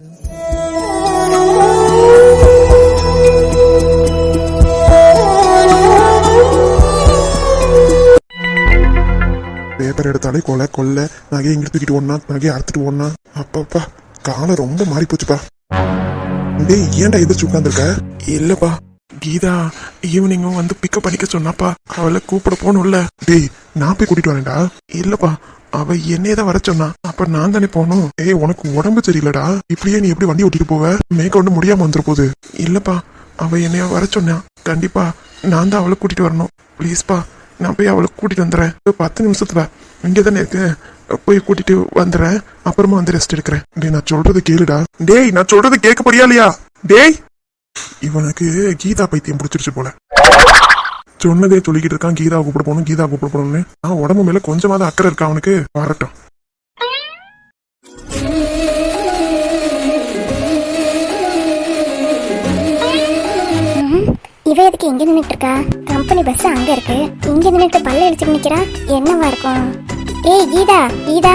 Paper எடுத்தாலே கொலை கொல்ல நகையை இங்கிட்டு தூக்கிட்டு ஓடனா நகையை அறுத்துட்டு ஓடனா. அப்பப்பா காலம் ரொம்ப மாறி போச்சுப்பா. டேய் ஏன்டா எதிர்த்து உட்காந்துருக்க இல்லப்பா கீதா ஈவினிங்கும் வந்து பிக்கப் பண்ணிக்க சொன்னாப்பா. அவளை கூப்பிட போகணும்ல. டேய் நான் போய் கூட்டிட்டு வரேன்டா. இல்லப்பா அவ என்னையே தான் வர சொன்னா. அப்ப நான் தானே போகணும். ஏய் உனக்கு உடம்பு சரியில்லடா. இப்படியே நீ எப்படி வண்டி ஓட்டிட்டு போவ? மேக்க ஒண்ணு முடியாம வந்துட போகுது இல்லப்பா அவ என்னைய வர சொன்னா. கண்டிப்பா நான் தான் அவளை கூட்டிட்டு வரணும். ப்ளீஸ்ப்பா நான் போய் அவளை கூட்டிட்டு வந்துடுறேன் பத்து நிமிஷத்துல இங்கே தானே இருக்கு. போய் கூட்டிட்டு வந்துடுறேன் அப்புறமா வந்து ரெஸ்ட் எடுக்கிறேன். டேய் நான் சொல்றது கேளுடா. டேய் நான் சொல்றது கேட்க போறியா இல்லையா? டேய்! இவனுக்கு கீதா பைத்தியம் பிடிச்சிருச்சு போல. சொன்னதே சொல்லிக்கிட்டு இருக்கான். கீதா கூப்பிட போகணும் கீதா கூப்பிட போகணும்னு. நான் உடம்பு மேல கொஞ்சமாவது அக்கறை இருக்கா அவனுக்கு? வரட்டும். இவ எதுக்கு இங்க நின்னுட்டு இருக்கா கம்பெனி பஸ் அங்க இருக்கு. இங்க நின்னுட்டு பல்ல இழிச்சுட்டு நிக்கிறா? என்னவா இருக்கும்? ஏய் கீதா கீதா.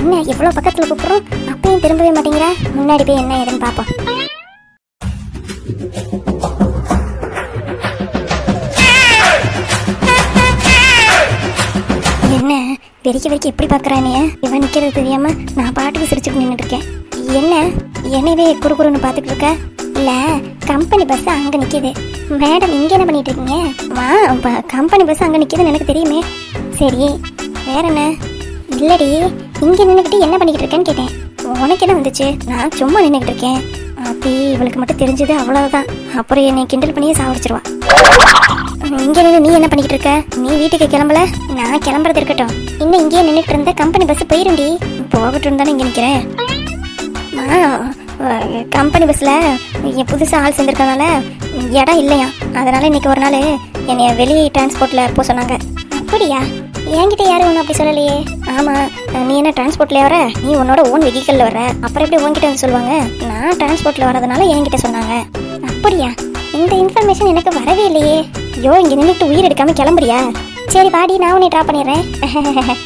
என்ன எவ்வளவு பக்கத்துல கூப்பிடுறோம்? அப்பயும் திரும்பவே மாட்டேங்கிறா? முன்னாடி போய் என்ன ஏதுன்னு பாப்போம். வெறிக்க வெறிக்க எப்படி பாக்குறானே? இவன் நிக்கிறது தெரியாம நான் பாட்டுக்கு சிரிச்சுட்டு நின்றுட்டு இருக்கேன். என்ன? என்னவே குறுகுறுன்னு பாத்துட்டு இருக்க? இல்ல கம்பெனி பஸ் அங்க நிக்குது. மேடம் இங்க என்ன பண்ணிட்டு இருக்கீங்க? வா கம்பெனி பஸ் அங்க நிக்குதுன்னு எனக்கு தெரியுமே. சரி வேற என்ன? இல்லடி இங்க நின்னுக்கிட்டு என்ன பண்ணிக்கிட்டு இருக்கேன்னு கேட்டேன். உனக்கு என்ன வந்துச்சு? நான் சும்மா நின்னுக்கிட்டு இருக்கேன். அப்படி இவளுக்கு மட்டும் தெரிஞ்சது அவ்வளவுதான். அப்புறம் என்னை கிண்டல் பண்ணியே சாவடிச்சிருவா. இங்க நின்று நீ என்ன பண்ணிக்கிட்டு இருக்க? நீ வீட்டுக்கு கிளம்பல? நான் கிளம்புறது இருக்கட்டும். இன்னும் இங்கேயே நின்றுட்டு இருந்த கம்பெனி பஸ் போயிருண்டி போகட்டும் தானே இங்க நிக்கிறேன். கம்பெனி பஸ்ல என் புதுசாக ஆள் சேர்ந்துருக்கனால இடம் இல்லையா அதனால இன்னைக்கு ஒரு நாள் என்னைய வெளியே டிரான்ஸ்போர்ட்ல போக சொன்னாங்க. அப்படியா? என்கிட்ட யாரும் ஒன்றும் அப்படி சொல்லலையே. ஆமாம் நீ என்ன டிரான்ஸ்போர்ட்ல வர? நீ உன்னோட ஓன் வெஹிக்கல்ல வர. அப்புறம் எப்படி உன்கிட்ட வந்து சொல்லுவாங்க? நான் டிரான்ஸ்போர்ட்ல வரதுனால என்கிட்ட சொன்னாங்க. அப்படியா? இந்த இன்ஃபர்மேஷன் எனக்கு வரவே இல்லையே. ஐயோ இங்கே நின்றுட்டு உயிர் எடுக்காம கிளம்புறியா? சரி பாடி நான் உன்னை ட்ரா பண்ணிடுறேன்.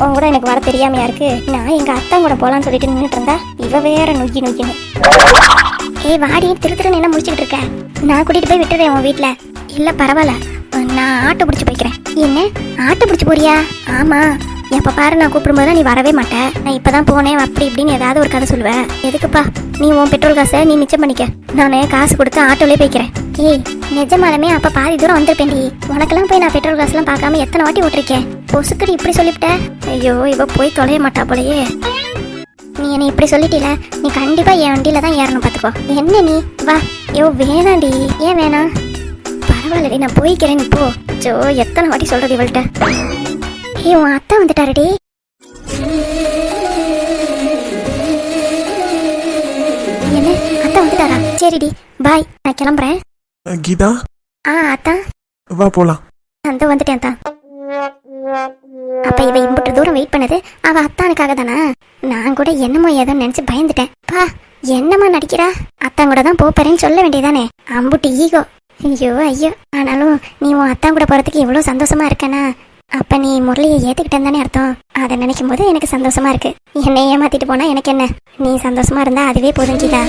உன் கூட எனக்கு வர தெரியாமையா இருக்கு? நான் எங்க அத்தான் கூட போலான்னு சொல்லிட்டு நின்றுட்டு இருந்தா இவ வேற நொக்கி நொய்யின்னு. ஏய் வாடி திரு திருன்னு என்ன முடிச்சுக்கிட்டு இருக்க? நான் கூட்டிட்டு போய் விட்டுறேன் உன் வீட்டில் இல்லை பரவாயில்ல. நான் ஆட்டோ பிடிச்சி போய்க்கிறேன். என்ன? ஆட்டோ பிடிச்சி போறியா? ஆமா. எப்போ பாரு நான் கூப்பிடும்போது நீ வரவே மாட்டேன் நான் இப்போ தான் போனேன் அப்படி இப்படின்னு ஏதாவது ஒரு கதை சொல்லுவேன் எதுக்குப்பா? நீ உன் பெட்ரோல் காசை நீ மிச்சம் பண்ணிக்க. நான் காசு கொடுத்து ஆட்டோலே போய்க்கிறேன். ஏய் நிஜமாலுமே அப்போ பாதி தூரம் வந்திருப்பேன்டி. உனக்கெல்லாம் போய் நான் பெட்ரோல் காசுலாம் பார்க்காம எத்தனை வாட்டி ஓட்டிருக்கேன் பொசுக்கடி இப்படி சொல்லிவிட்ட? ஐயோ இவ போய் தொலைய மாட்டா போலயே. நீ என்னை இப்படி சொல்லிட்டீல? நீ கண்டிப்பாக என் வண்டியில தான் ஏறணும் பார்த்துக்கோ என்ன நீ? வா. ஐயோ வேணாண்டி ஏன் வேணாம்? பரவாயில்லடி நான் போய்க்கிறேன் நீ போ. ஜோ எத்தனை வாட்டி சொல்றது இவள்கிட்ட? ஏய் உன் அத்தை வந்துட்டாருடி என்ன? அத்தை வந்துட்டாரா? சரிடி பாய். நான் கிளம்புறேன். கீதா? ஆ அத்தா. வா போலாம். அந்த வந்துட்டேன் தான் அப்ப இவ இம்புட்டு தூரம் வெயிட் பண்ணது அவ அத்தானுக்காக தானா? நான் கூட என்னமோ ஏதோ நினைச்சு பயந்துட்டேன். பா என்னம்மா நடிக்கிறா? அத்தான் கூட தான் போறேன்னு சொல்ல வேண்டியதானே? அம்புட்டு ஈகோ ஐயோ ஐயோ. ஆனாலும் நீ உன் அத்தான் கூட போறதுக்கு இவ்வளோ சந்தோஷமா இருக்கனா? அப்ப நீ முரளியை ஏத்துக்கிட்டேன்னு தானே அர்த்தம். அதை நினைக்கும் போது எனக்கு சந்தோஷமா இருக்கு. என்னை ஏமாத்திட்டு போனா எனக்கு என்ன? நீ சந்தோஷமா இருந்தா அதுவே போதும் கீதா.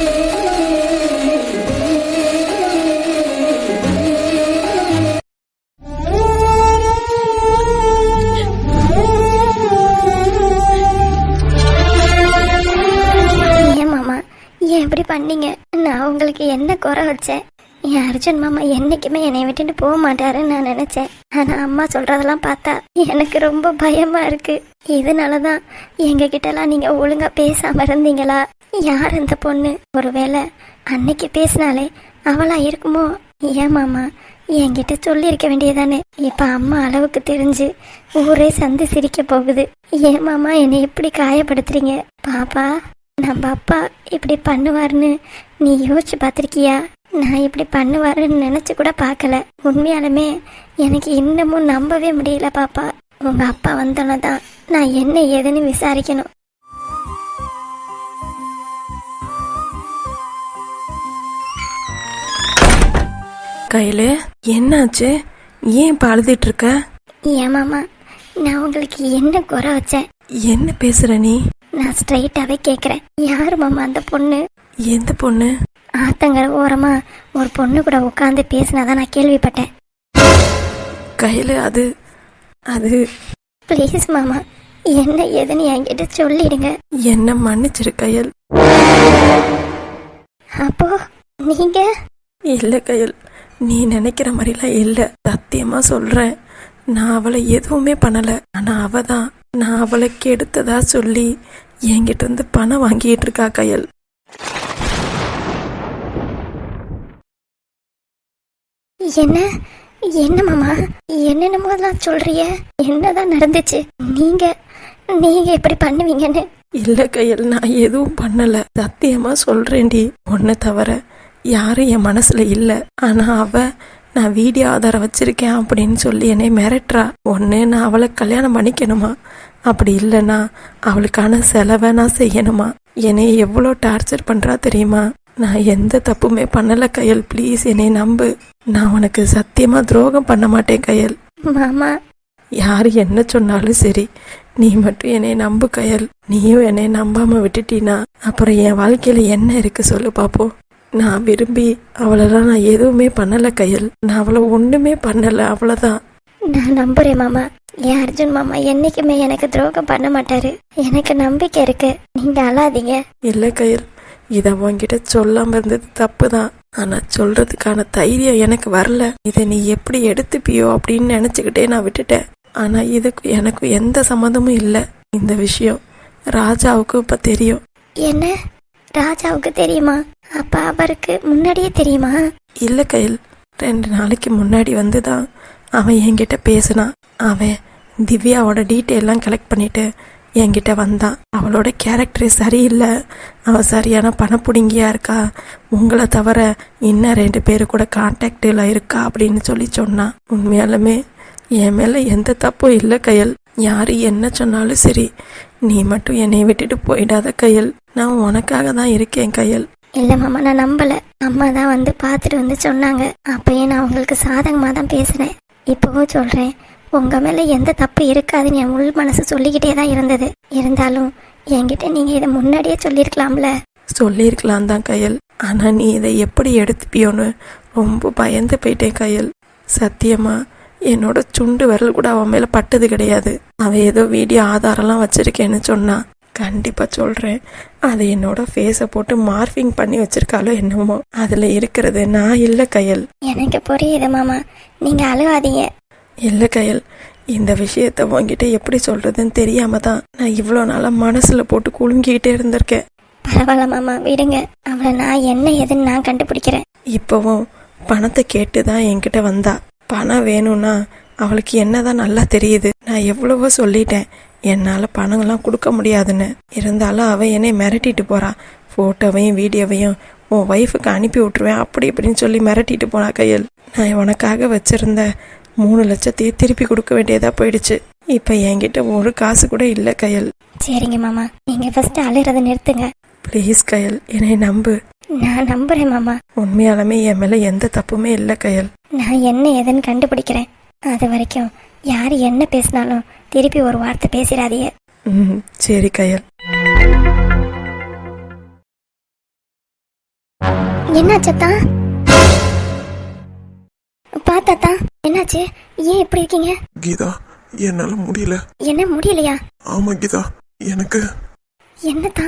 ஏன் ஏன் இப்படி பண்ணீங்க? நான் உங்களுக்கு என்ன குறை வச்சேன்? என் அர்ஜுன் மாமா என்னைக்குமே என்னை விட்டுட்டு போக மாட்டாருன்னு நான் நினைச்சேன். ஆனா அம்மா சொல்றதெல்லாம் பார்த்தா எனக்கு ரொம்ப பயமா இருக்கு. இதனாலதான் எங்க கிட்டலாம் நீங்க ஒழுங்கா பேசாம இருந்தீங்களா? யார் இந்த பொண்ணு? ஒருவேளை அன்னைக்கு பேசினாலே அவளா இருக்குமோ? ஏன் மாமா? என்கிட்ட சொல்லியிருக்க வேண்டியதானே? இப்ப அம்மா அளவுக்கு தெரிஞ்சு ஊரே சந்து சிரிக்க போகுது. ஏன் மாமா என்னை எப்படி காயப்படுத்துறீங்க? பாப்பா நம்ம அப்பா இப்படி பண்ணுவாருன்னு நீ யோசிச்சு பார்த்துருக்கியா? நான் இப்படி பண்ணுவாருன்னு நினைச்சு கூட பார்க்கல. உண்மையாலுமே எனக்கு இன்னமும் நம்பவே முடியல பாப்பா. உங்க அப்பா வந்தோன்னு தான் நான் என்ன ஏதுன்னு விசாரிக்கணும். கையில என்னாச்சு? ஏன் இப்ப அழுதுட்டு இருக்க? ஏன் மாமா நான் உங்களுக்கு என்ன குறை வச்சேன்? என்ன பேசுற நீ? நான் ஸ்ட்ரைட்டாவே கேக்குறேன். யாரு மாமா அந்த பொண்ணு? எந்த பொண்ணு? ஆத்தங்கர ஓரமா ஒரு பொண்ணு கூட உட்காந்து பேசினாதான் நான் கேள்விப்பட்டேன். கையில் அது அது. ப்ளீஸ் மாமா என்ன ஏதுன்னு என்கிட்ட சொல்லிடுங்க. என்ன மன்னிச்சிரு கையல். அப்போ நீங்க? இல்லை கையல். நீ நினைக்கிற மாதிரிலாம் இல்லை. சத்தியமா சொல்றேன். நான் அவளை எதுவுமே பண்ணல. ஆனா அவ தான் நான் அவளை கெடுத்ததா சொல்லி என்கிட்ட இருந்து பணம் வாங்கிட்டு இருக்கா கையல். என்ன? என்ன மாமா? என்னென்னமோலாம் சொல்றிய? என்னதான் நடந்துச்சு? நீங்க நீங்க எப்படி பண்ணுவீங்கன்னு. இல்ல கையல் நான் எதுவும் பண்ணல. சத்தியமா சொல்றேன்டி ஒன்ன தவிர யாரும் என் மனசுல இல்ல. ஆனா அவ நான் வீடியோ ஆதாரம் வச்சிருக்கேன் அப்படின்னு சொல்லி என்னை மிரட்டுறா. ஒன்று நான் அவளை கல்யாணம் பண்ணிக்கணுமா? அப்படி இல்லைன்னா அவளுக்கான செலவை நான் செய்யணுமா? என்னை எவ்வளோ டார்ச்சர் பண்ணுறா தெரியுமா? நான் எந்த தப்புமே பண்ணல கையல். ப்ளீஸ் என்னை நம்பு. நான் உனக்கு சத்தியமா துரோகம் பண்ண மாட்டேன் கையல். மாமா. யார் என்ன சொன்னாலும் சரி நீ மட்டும் என்னை நம்பு கயல். நீயும் என்னை நம்பாம விட்டுட்டீனா அப்புறம் என் வாழ்க்கையில என்ன இருக்கு சொல்லு பாப்போம் நான் விரும்பி அவளெல்லாம் நான் எதுவுமே பண்ணல கயல். நான் அவளை ஒண்ணுமே பண்ணல அவ்வளவுதான். நான் நம்புறேன் மாமா. என் அர்ஜுன் மாமா என்னைக்குமே எனக்கு துரோகம் பண்ண மாட்டாரு. எனக்கு நம்பிக்கை இருக்கு. நீங்க அழாதீங்க. இல்ல கயல். இத உன்கிட்ட சொல்லாம இருந்தது தப்பு தான் ஆனா சொல்றதுக்கான தைரியம் எனக்கு வரல. இதை நீ எப்படி எடுத்துப்பியோ அப்படின்னு நினைச்சுக்கிட்டே நான் விட்டுட்டேன். ஆனா இதுக்கு எனக்கு எந்த சம்மந்தமும் இல்ல. இந்த விஷயம் ராஜாவுக்கும் இப்ப தெரியும். என்ன? ராஜாவுக்கு தெரியுமா? அப்ப அவருக்கு முன்னாடியே தெரியுமா? இல்ல கையில். ரெண்டு நாளைக்கு முன்னாடி வந்து தான் அவன் என்கிட்ட பேசினான். அவன் திவ்யாவோட டீட்டெயிலாம் கலெக்ட் பண்ணிட்டு என்கிட்ட வந்தான் அவளோட கேரக்டர் சரியில்லை. அவள் சரியான பணப்புடுங்கியா இருக்கா? உங்களை தவிர இன்னும் ரெண்டு பேர் கூட கான்டாக்டில் இருக்கா? அப்படின்னு சொல்லி சொன்னான் உண்மையாலுமே என் மேலே எந்த தப்பும் இல்லை கையல். யார் என்ன சொன்னாலும் சரி நீ மட்டும் என்னை விட்டுட்டு போயிடாத கையல். நான் உனக்காக தான் இருக்கேன் கையல். இல்லை மாமா நான் நம்பலை. அம்மா தான் வந்து பார்த்துட்டு வந்து சொன்னாங்க. அப்பயே நான் உங்களுக்கு சாதகமாக தான் பேசுகிறேன் இப்போவும் சொல்கிறேன் உங்க மேல எந்த தப்பு இருக்காதுன்னு என் உள் மனசு சொல்லிக்கிட்டே தான் இருந்தது. இருந்தாலும் என்கிட்ட நீங்க இதை முன்னாடியே சொல்லியிருக்கலாம்ல? சொல்லியிருக்கலாம் தான் கையல். ஆனா நீ இதை எப்படி எடுத்துப்பியோன்னு ரொம்ப பயந்து போயிட்டேன் கையல். சத்தியமா என்னோட சுண்டு விரல் கூட அவன் மேல பட்டது கிடையாது. அவன் ஏதோ வீடியோ ஆதாரம்லாம் வச்சிருக்கேன்னு சொன்னான் கண்டிப்பா சொல்றேன். அதை என்னோட ஃபேஸை போட்டு மார்பிங் பண்ணி வச்சிருக்காளோ என்னமோ. அதுல இருக்கிறது நான் இல்ல கையல். எனக்கு புரியுது மாமா. நீங்க அழுகாதீங்க இல்ல கையல் இந்த விஷயத்த உன்கிட்ட எப்படி சொல்றதுன்னு தெரியாம தான் நான் இவ்வளோ நாளா மனசுல போட்டு குலுங்கிக்கிட்டே இருந்திருக்கேன். பரவாயில்ல மாமா விடுங்க. அவளை நான் என்ன ஏதுன்னு நான் கண்டுபிடிக்கிறேன். இப்போவும் பணத்தை கேட்டு தான் என்கிட்ட வந்தா. பணம் வேணும்னா அவளுக்கு என்னதான் நல்லா தெரியுது. நான் எவ்வளவோ சொல்லிட்டேன். என்னால பணம்லாம் கொடுக்க முடியாதுன்னு. இருந்தாலும் அவ என்னை மிரட்டிட்டு போறா. போட்டோவையும் வீடியோவையும் உன் ஒய்ஃபுக்கு அனுப்பி விட்டுருவேன். அப்படி இப்படின்னு சொல்லி மிரட்டிட்டு போனா கையல். நான் உனக்காக வச்சிருந்த மூணு லட்சத்தையும் திருப்பி கொடுக்க வேண்டியதா போயிடுச்சு. இப்ப என்கிட்ட ஒரு காசு கூட இல்ல கையல். சரிங்க மாமா. நீங்க ஃபர்ஸ்ட் அழுறதை நிறுத்துங்க. ப்ளீஸ் கையல். என்னை நம்பு. நான் நம்புறேன் மாமா. உண்மையாலுமே என் மேல எந்த தப்புமே இல்லை கையல். நான் என்ன ஏதுன்னு கண்டுபிடிக்கிறேன். அது வரைக்கும் யார் என்ன பேசினாலும் திருப்பி ஒரு வார்த்தை பேசிடாதீங்க. ம் சரி கையல். என்னாச்சத்தா பார்த்தாத்தா என்னாச்சு? ஏன் இப்படி இருக்கீங்க? கீதா என்னால முடியல. என்ன முடியலையா? ஆமா கீதா. எனக்கு என்னத்தா?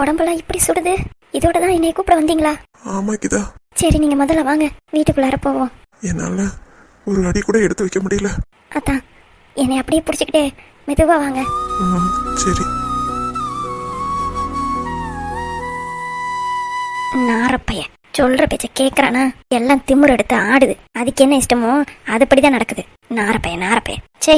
உடம்பெல்லாம் இப்படி சுடுது? இதோட தான் என்னை கூப்பிட வந்தீங்களா? ஆமா கீதா. சரி நீங்க முதல்ல வாங்க. வீட்டுக்குள்ளார போவோம். என்னால ஒரு அடி கூட எடுத்து வைக்க முடியல. அத்தான் என்னை அப்படியே பிடிச்சிக்கிட்டே மெதுவா வாங்க. சரி. நாரப்பைய சொல்ற பேச்ச கேக்குறானா? எல்லாம் திமுற எடுத்து ஆடுது. அதுக்கு என்ன இஷ்டமோ அதுபடிதான் நடக்குது. நாரப்பையன் நாரப்பையன். சே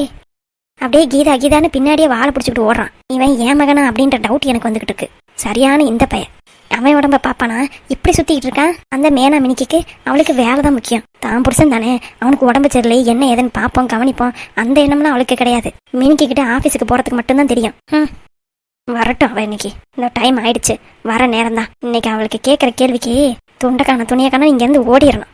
அப்படியே கீதா கீதான்னு பின்னாடியே வாழை பிடிச்சிக்கிட்டு ஓடுறான். இவன் ஏன் மகனா அப்படின்ற டவுட் எனக்கு வந்துகிட்டு இருக்கு. சரியான இந்த பையன். அவன் உடம்ப பாப்பானா? இப்படி சுத்திக்கிட்டு இருக்கான்? அந்த மேனா மினிக்கு அவளுக்கு வேலை தான் முக்கியம். தான் புருஷன் தானே. அவனுக்கு உடம்பு சரியில்லை. என்ன ஏதுன்னு பார்ப்போம் கவனிப்போம். அந்த எண்ணம்லாம் அவளுக்கு கிடையாது. மினிக்கு கிட்ட ஆபீஸுக்கு போறதுக்கு மட்டும்தான் தெரியும். ம் வரட்டும் அவள் இன்னைக்கு. இந்த டைம் ஆயிடுச்சு. வர நேரம் தான் இன்னைக்கு அவளுக்கு கேட்குற கேள்விக்கு துண்டக்கான துணியக்கான இங்கேருந்து ஓடிடணும்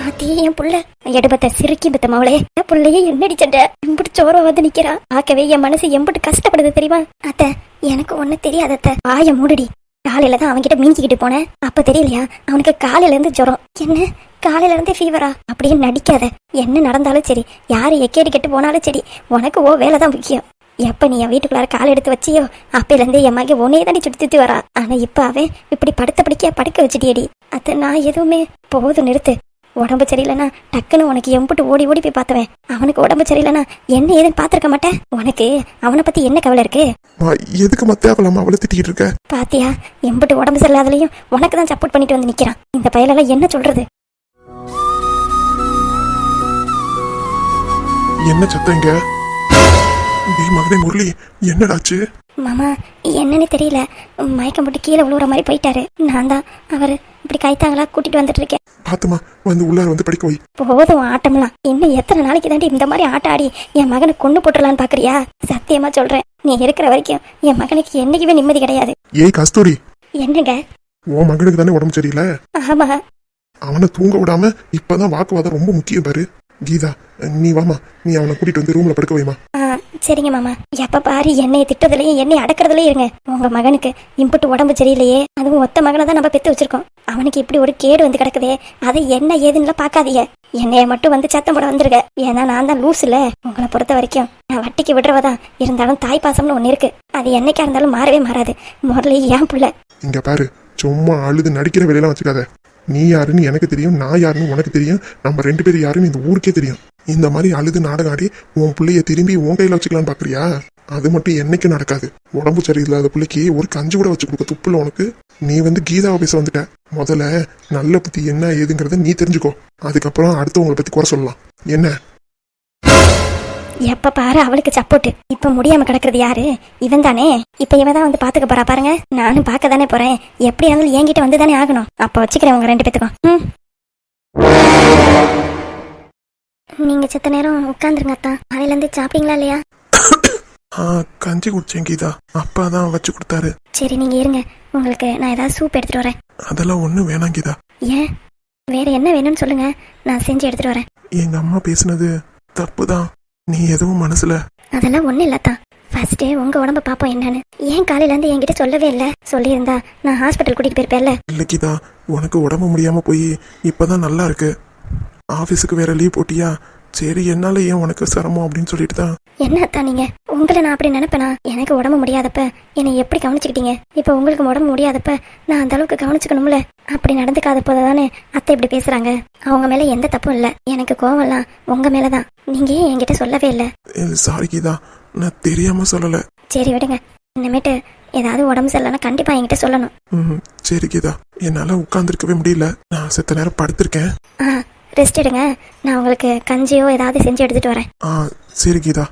பாத்தியே என் புள்ள. எடுபத்த சிறுக்கி பத்த மவளே. என் புள்ளையே என்னடி சண்டை? எம்பிட்டு சோற வந்து நிக்கிறா. பார்க்கவே என் மனசு எம்பிட்டு கஷ்டப்படுது தெரியுமா? அத்தை எனக்கு ஒண்ணு தெரியாது அத்தை. வாய மூடுடி. காலையில தான் அவன்கிட்ட மீஞ்சிக்கிட்டு போனேன். அப்ப தெரியலையா? அவனுக்கு காலையில இருந்து ஜுரம். என்ன? காலையில இருந்து ஃபீவரா அப்படியே நடிக்காத. என்ன நடந்தாலும் சரி. யாரு எக்கேடி கெட்டு போனாலும் சரி. உனக்கு ஓ வேலை தான் முக்கியம். எப்ப நீ என் வீட்டுக்குள்ளார கால் எடுத்து வச்சியோ அப்பையில இருந்தே என் மகன் உன்னையே தாண்டி சுத்தி சுத்தி வரா ஆனா இப்ப அவன் இப்படி படுத்த படிக்க படுக்க வச்சுட்டியடி. அத்த நான் எதுவுமே போதும் நிறுத்து. உடம்பு சரியில்லைனா டக்குன்னு உனக்கு எம்புட்டு ஓடி ஓடி போய் பார்த்தவன். அவனுக்கு உடம்பு சரியில்லைனா என்ன ஏதுன்னு பார்த்திருக்க மாட்டேன்? உனக்கு? அவனை பத்தி என்ன கவலை இருக்கு? எதுக்கு மத்தேவலாமா அவளை திட்டிக்கிட்டு இருக்க? பாத்தியா எம்புட்டு உடம்பு சரியில்லாதலையும் உனக்கு தான் சப்போர்ட் பண்ணிட்டு வந்து நிக்கிறான். இந்த பையலெல்லாம் என்ன சொல்றது? என்ன சத்தம் இங்க? டேய் முரளி என்னடாச்சு? மாமா என்னன்னு தெரியல. மயக்கம் போட்டு கீழே விழுவுற மாதிரி போயிட்டாரு. நான் தான் அவர் இப்படி கைத்தாங்களா கூட்டிட்டு வந்துட்டு இருக்கேன். பாத்துமா வந்து உள்ளார வந்து படிக்க வை. போதும் ஆட்டம்லாம். இன்னும் எத்தனை நாளைக்கு தாண்டி இந்த மாதிரி ஆட்டம் ஆடி என் மகனை கொண்டு போட்டுடலான்னு பாக்குறியா? சத்தியமா சொல்றேன். நீ இருக்கிற வரைக்கும் என் மகனுக்கு என்னைக்குமே நிம்மதி கிடையாது. ஏய் கஸ்தூரி. என்னங்க? உன் மகனுக்கு தானே உடம்பு சரியில்லை? ஆமா. அவனை தூங்க விடாம இப்பதான் வாக்குவாதம் ரொம்ப முக்கியம் பாரு. கீதா நீ வாமா. நீ அவனை கூட்டிட்டு வந்து ரூம்ல படுக்க வைமா. சரிங்க மாமா. எப்ப பாரு என்னை திட்டதுலயும் என்னை அடக்கிறதுலயும் இருங்க. உங்க மகனுக்கு இம்புட்டு உடம்பு சரியில்லையே. அதுவும் ஒத்த மகனை தான் நம்ம பெத்து வச்சிருக்கோம். அவனுக்கு இப்படி ஒரு கேடு வந்து கிடக்குதே. அதை என்ன ஏதுன்னு பாக்காதீங்க என்னைய மட்டும் வந்து சத்தம் போட வந்துருக்க ஏன்னா நான் தான் லூஸ் இல்ல உங்களை பொறுத்த வரைக்கும் நான் வட்டிக்கு விடுறவதான் இருந்தாலும் தாய் பாசம்னு ஒண்ணு இருக்கு. அது என்னைக்கா இருந்தாலும் மாறவே மாறாது. முதல்ல ஏன் புள்ள. இங்க பாரு சும்மா அழுது நடிக்கிற வேலையெல்லாம் வச்சுக்காத. நீ யாருன்னு எனக்கு தெரியும் நான் யாருன்னு உனக்கு தெரியும். நம்ம ரெண்டு பேரும் யாருன்னு இந்த ஊருக்கே தெரியும். இந்த மாதிரி அழுது நாடகம் ஆடி உன் பிள்ளைய திரும்பி உன் கையில் வச்சுக்கலாம்னு பாக்குறியா? அது மட்டும் என்னைக்கும் நடக்காது. உடம்பு சரியில்லாத பிள்ளைக்கு ஒரு கஞ்சி கூட வச்சு கொடுக்க துப்புல உனக்கு. நீ வந்து கீதாவை பேச வந்துட்ட. முதல்ல நல்ல பத்தி என்ன ஏதுங்கிறத நீ தெரிஞ்சுக்கோ. அதுக்கப்புறம் அடுத்தவங்களை பத்தி குறை சொல்லலாம். என்ன? எப்ப பாரு அவளுக்கு சப்போர்ட் இப்ப முடியாம கிடக்குறது யாரு? இவன் தானே இப்ப இவ தான் வந்து பாத்துக்க போறா பாருங்க. நானும் பார்க்க தானே போறேன். எப்படி இருந்தாலும் என்கிட்ட வந்து தானே ஆகணும். அப்ப வச்சுக்கிறேன் உங்க ரெண்டு பேத்துக்கும். நீங்க செத்த நேரம் உட்காந்துருங்க அத்தா. காலையில இருந்து சாப்பிட்டீங்களா இல்லையா? ஆ கஞ்சி குடிச்சேன் கீதா. அப்பா தான் வச்சு கொடுத்தாரு. சரி நீங்க இருங்க. உங்களுக்கு நான் ஏதாவது சூப் எடுத்துட்டு வரேன். அதெல்லாம் ஒன்றும் வேணாம் கீதா. ஏன்? வேற என்ன வேணும்னு சொல்லுங்க. நான் செஞ்சு எடுத்துட்டு வரேன். எங்க அம்மா பேசுனது தப்பு தான். நீ எதுவும் மனசுல அதெல்லாம் ஒண்ணும் இல்லத்தா ஃபர்ஸ்ட் உங்க உடம்ப பாப்போம் என்னன்னு. ஏன் காலையில இருந்து என்கிட்ட சொல்லவே இல்ல? சொல்லியிருந்தா நான் ஹாஸ்பிட்டல் கூட்டிட்டு போயிருப்பேன்ல. இல்லை கீதா. உனக்கு உடம்பு முடியாம போய் இப்பதான் நல்லா இருக்கு. ஆஃபீஸுக்கு வேற லீவ் போட்டியா? சரி என்னால ஏன் உனக்கு சிரமம் அப்படின்னு சொல்லிட்டு தான் என்னத்தா நீங்க? உங்களை நான் அப்படி நினைப்பேனா? எனக்கு உடம்பு முடியாதப்ப என்னை எப்படி கவனிச்சுக்கிட்டீங்க? இப்ப உங்களுக்கு உடம்பு முடியாதப்ப நான் அந்த அளவுக்கு கவனிச்சுக்கணும்ல? அப்படி நடந்துக்காத போதானே அத்தை இப்படி பேசுறாங்க? அவங்க மேல எந்த தப்பும் இல்ல. எனக்கு கோவம்லாம் உங்க மேலதான். நீங்க ஏன் என்கிட்ட சொல்லவே இல்ல? சாரி கீதா. நான் தெரியாம சொல்லல. சரி விடுங்க. இனிமேட்டு ஏதாவது உடம்பு சரியில்லைன்னா கண்டிப்பா என்கிட்ட சொல்லணும். ம் சரி கீதா. என்னால உட்கார்ந்துருக்கவே முடியல. நான் செத்த நேரம் படுத்திருக்கேன். ரெஸ்ட் எடுங்க. நான் உங்களுக்கு கஞ்சியோ ஏதாவது செஞ்சு எடுத்துட்டு வரேன். ஆ சரி கீதா.